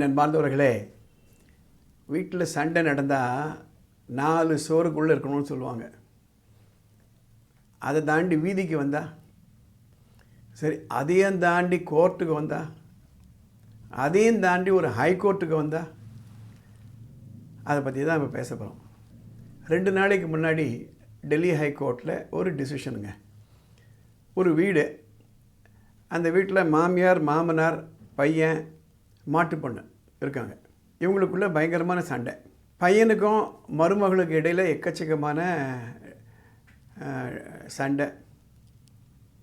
என் அன்பார்ந்தவர்களே வீட்டில் சண்டை நடந்தால் நாலு சோறுக்குள்ளே இருக்கணும்னு சொல்லுவாங்க. அதை தாண்டி வீதிக்கு வந்தா? சரி அதையும் தாண்டி கோர்ட்டுக்கு வந்தா? அதையும் தாண்டி ஒரு ஹைகோர்ட்டுக்கு வந்தா? அதை பற்றி தான் இப்போ பேச போகிறோம் ரெண்டு நாளைக்கு முன்னாடி டெல்லி ஹைகோர்ட்டில் ஒரு டிசிஷனுங்க ஒரு வீடு. அந்த வீட்டில் மாமியார் மாமனார் பையன் மாட்டு பொண்ணு இருக்காங்க. இவங்களுக்குள்ள பயங்கரமான சண்டை. பையனுக்கும் மருமகளுக்கு இடையில் எக்கச்சக்கமான சண்டை.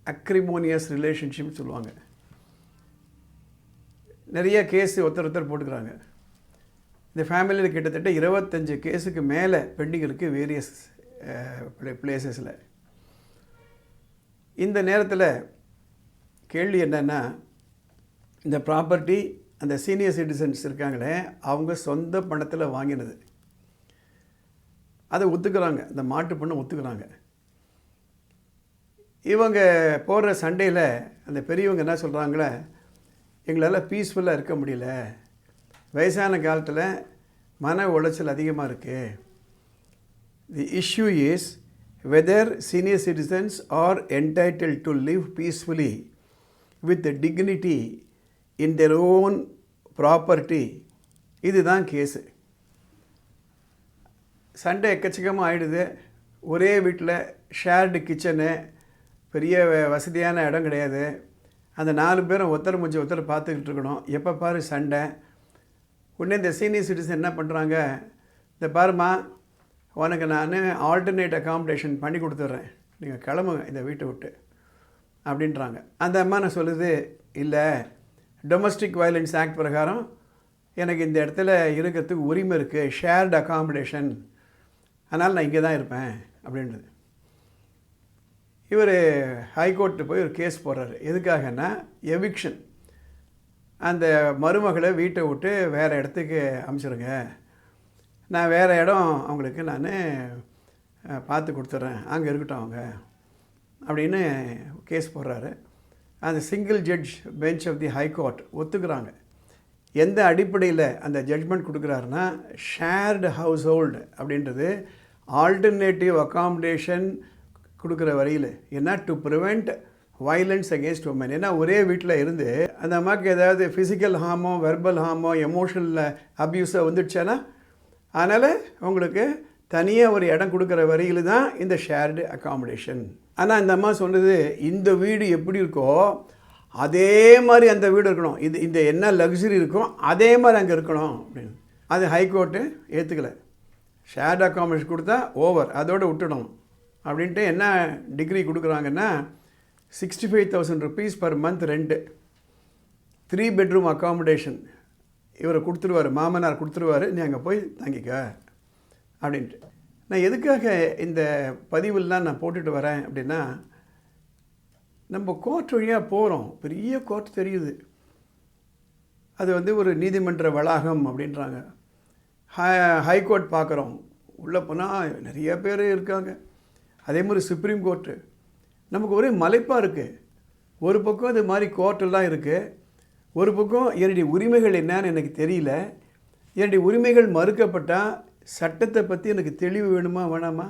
அக்ரிமோனியஸ் ரிலேஷன்ஷிப் சொல்லுவாங்க. நிறைய கேஸ் ஒருத்தர் ஒருத்தர் போட்டுக்கிறாங்க. இந்த ஃபேமிலியில் கிட்டத்தட்ட இருபத்தஞ்சு கேஸுக்கு மேலே பெண்டிங் இருக்குது வேரியஸ் பிளேசஸில் இந்த நேரத்தில் கேள்வி என்னென்னா இந்த ப்ராப்பர்ட்டி அந்த சீனியர் சிட்டிசன்ஸ் இருக்காங்களே அவங்க சொந்த பணத்தில் வாங்கினது. அதை ஒத்துக்கிறாங்க. இந்த மாட்டு பண்ணை ஒத்துக்கிறாங்க. இவங்க போடுற சண்டையில் அந்த பெரியவங்க என்ன சொல்கிறாங்களே எங்களால் பீஸ்ஃபுல்லாக இருக்க முடியல. வயசான காலத்தில் மன உளைச்சல் அதிகமாக இருக்குது the issue is whether senior citizens are entitled to live peacefully with dignity in their own property இதுதான் கேஸு. சண்டை எக்கச்சக்கமாக ஆகிடுது ஒரே வீட்டில் ஷேர்டு கிச்சனு பெரிய வசதியான இடம் கிடையாது. அந்த நாலு பேரும் ஒருத்தர் முடிஞ்ச ஒருத்தர் பார்த்துக்கிட்டு இருக்கணும். எப்போ பாரு சண்டை. உடனே இந்த சீனியர் சிட்டிசன் என்ன பண்ணுறாங்க? இந்த பாருமா உனக்கு நான் ஆல்டர்னேட் அகாமடேஷன் பண்ணி கொடுத்துட்றேன். நீங்கள் கிளம்புங்க இந்த வீட்டை விட்டு. அப்படின்றாங்க. அந்த அம்மா நான் சொல்லுது? இல்லை டொமஸ்டிக் வயலன்ஸ் ஆக்ட் பிரகாரம் எனக்கு இந்த இடத்துல இருக்கிறதுக்கு உரிமை இருக்குது ஷேர்டு அகாமடேஷன் அதனால் நான் இங்கே தான் இருப்பேன் அப்படின்றது. இவர் ஹைகோர்ட்டு போய் ஒரு கேஸ் போடுறாரு. எதுக்காகன்னா எவிக்ஷன் அந்த மருமகளை வீட்டை விட்டு வேறு இடத்துக்கு அமைச்சிருங்க. நான் வேறு இடம் அவங்களுக்கு நான் பார்த்து கொடுத்துட்றேன். அங்கே இருக்கட்டும் அவங்க அப்படின்னு கேஸ் போடுறாரு. அந்த single judge bench of the high court ஒத்துக்கிறாங்க. எந்த அடிப்படையில் அந்த ஜட்ஜ்மெண்ட் கொடுக்குறாருன்னா ஷேர்டு ஹவுஸ் ஹோல்டு அப்படின்றது ஆல்டர்னேட்டிவ் அகாமடேஷன் கொடுக்குற வரையில். என்ன to prevent violence against women ஏன்னா ஒரே வீட்டில் இருந்து அந்த அம்மாவுக்கு ஏதாவது ஃபிசிக்கல் ஹார்மோ வெர்பல் ஹார்மோ எமோஷனல் அப்யூஸாக வந்துடுச்சேன்னா அதனால் உங்களுக்கு தனியாக ஒரு இடம் கொடுக்குற வரையில் தான் இந்த ஷேர்டு அக்காமடேஷன் ஆனால் இந்த அம்மா சொன்னது இந்த வீடு எப்படி இருக்கோ அதே மாதிரி அந்த வீடு இருக்கணும். இது இந்த என்ன லக்ஸரி இருக்கோ அதே மாதிரி அங்கே இருக்கணும் அப்படின்னு. அது ஹைகோர்ட்டு ஏற்றுக்கலை ஷேர்டு அக்காமடேஷன் கொடுத்தா ஓவர் அதோடு விட்டுடணும் அப்படின்ட்டு என்ன டிகிரி கொடுக்குறாங்கன்னா sixty five thousand rupees per month rent three bedroom accommodation இவரை கொடுத்துருவார் மாமனார் கொடுத்துருவாரு நீ அங்கே போய் தங்கிக்க. அப்படின்ட்டு. நான் எதுக்காக இந்த பதிவுலாம் நான் போட்டுட்டு வரேன் அப்படின்னா நம்ம கோர்ட் வழியாக போகிறோம் பெரிய கோர்ட் தெரியுது. அது வந்து ஒரு நீதிமன்ற வளாகம் அப்படின்றாங்க. ஹை ஹைகோர்ட் பார்க்குறோம் உள்ளே போனால் நிறைய பேர் இருக்காங்க. அதே மாதிரி சுப்ரீம் கோர்ட்டு நமக்கு ஒரே மலைப்பாக இருக்குது ஒரு பக்கம் இது மாதிரி கோர்ட்டெல்லாம் இருக்குது ஒரு பக்கம் என்னுடைய உரிமைகள் என்னன்னு எனக்கு தெரியல. என்னுடைய உரிமைகள் மறுக்கப்பட்டால் சட்டத்தை பற்றி எனக்கு தெளிவு வேணுமா வேணாமா?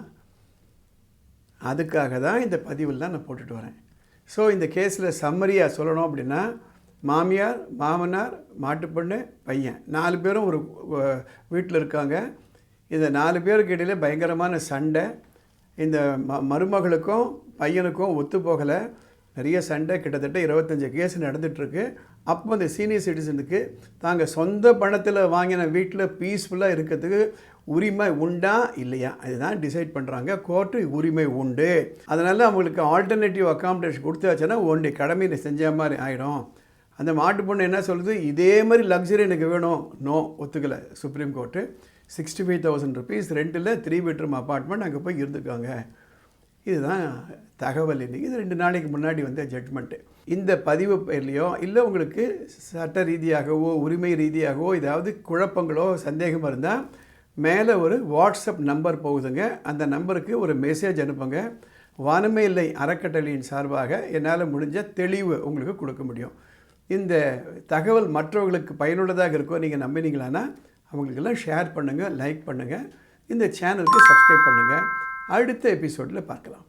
அதுக்காக தான் இந்த பதிவெல்லாம் நான் போட்டுட்டு வரேன். ஸோ இந்த கேஸில் சம்மரியாக சொல்லணும் அப்படின்னா மாமியார் மாமனார் மாட்டுப்பொண்ணு பையன். நாலு பேரும் ஒரு வீட்டில் இருக்காங்க. இந்த நாலு பேருக்கு இடையில பயங்கரமான சண்டை. இந்த ம மருமகளுக்கும் பையனுக்கும் ஒத்து போகலை. நிறைய சண்டை. கிட்டத்தட்ட இருபத்தஞ்சி கேஸ் நடந்துகிட்ருக்கு அப்போ இந்த சீனியர் சிட்டிசனுக்கு தாங்கள் சொந்த பணத்தில் வாங்கின வீட்டில் பீஸ்ஃபுல்லாக இருக்கிறதுக்கு உரிமை உண்டா இல்லையா? இதுதான் டிசைட் பண்ணுறாங்க கோர்ட்டு உரிமை உண்டு. அதனால் அவங்களுக்கு ஆல்டர்னேட்டிவ் அக்காமடேஷன் கொடுத்தாச்சுன்னா ஒன்றை கடமையை செஞ்ச மாதிரி ஆகிடும் அந்த மாட்டு பொண்ணு என்ன சொல்லுது? இதே மாதிரி லக்ஸரி எனக்கு வேணும். No ஒத்துக்கலை. Supreme court sixty five thousand rupees ரெண்டில் த்ரீ பெட்ரூம் அப்பார்ட்மெண்ட் அங்கே போய் இருந்துக்காங்க. இதுதான் தகவல் இன்னைக்கு. இது ரெண்டு நாளைக்கு முன்னாடி வந்த ஜட்மெண்ட்டு இந்த பதிவு பேர்லேயோ இல்லை உங்களுக்கு சட்ட ரீதியாகவோ உரிமை ரீதியாகவோ ஏதாவது குழப்பங்களோ சந்தேகமாக இருந்தால் மேலே ஒரு வாட்ஸ்அப் நம்பர் போகுதுங்க. அந்த நம்பருக்கு ஒரு மெசேஜ் அனுப்புங்க. வானமே இல்லை அறக்கட்டளையின் சார்பாக என்னால் முடிஞ்ச தெளிவு உங்களுக்கு கொடுக்க முடியும். இந்த தகவல் மற்றவர்களுக்கு பயனுள்ளதாக இருக்கோ நீங்கள் நம்பினீங்களான்னா அவங்களுக்கெல்லாம் ஷேர் பண்ணுங்கள் லைக் பண்ணுங்கள் இந்த சேனலுக்கு சப்ஸ்கிரைப் பண்ணுங்கள் அடுத்த எபிசோடில் பார்க்கலாம்.